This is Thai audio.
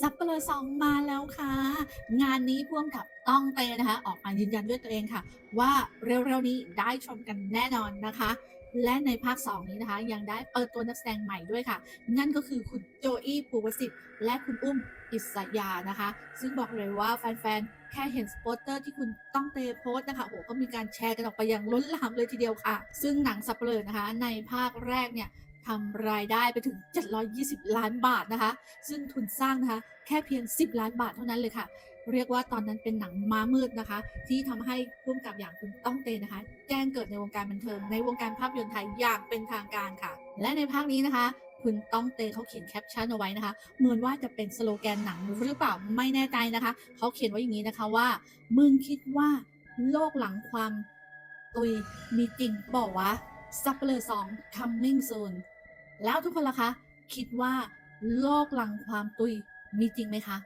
ซัปเปอร์สองมาแล้วค่ะ งานนี้พ่วงกับต้องเตนะคะ ออกมายืนยันด้วยตัวเองค่ะ ว่าเร็วๆนี้ได้ชมกันแน่นอนนะคะ และในภาค 2 นี้นะคะ ยังได้เปิดตัวนักแสดงใหม่ด้วยค่ะ นั่นก็คือคุณโจอี้ภูวสิทธิ์และคุณอุ้มอิสยานะคะ ซึ่งบอกเลยว่าแฟนๆ แค่เห็นสปอตเตอร์ที่คุณต้องเตโพสนะคะโอ้โหก็มีการแชร์กันออกไปอย่างล้นหลามเลยทีเดียวค่ะ ซึ่งหนังสับเปลือนะคะ ในภาคแรกเนี่ย ทำรายได้ไปถึง 720 ล้านบาทนะคะ ซึ่งทุนสร้างนะคะ แค่เพียง 10 ล้านบาทเท่านั้นเลยค่ะ เรียกว่าตอนนั้นเป็นหนังม้ามืดนะคะ ที่ทำให้พุ่มกับอย่างคุณต้องเตนะคะ แจ้งเกิดในวงการบันเทิงในวงการภาพยนตร์ไทยอย่างเป็นทางการค่ะ และในภาคนี้นะคะคุณต้องเตเขาเขียนแคปชั่นเอาไว้นะคะ เหมือนว่าจะเป็นสโลแกนหนังหรือเปล่าไม่แน่ใจนะคะ เขาเขียนไว้อย่างนี้นะคะว่า มึงคิดว่าโลกหลังความตุยมีจริงบอกว่าซัปเปอร์สอง coming soon แล้วทุกคนล่ะคะ คิดว่าโลกหลังความตุยมีจริงไหมคะ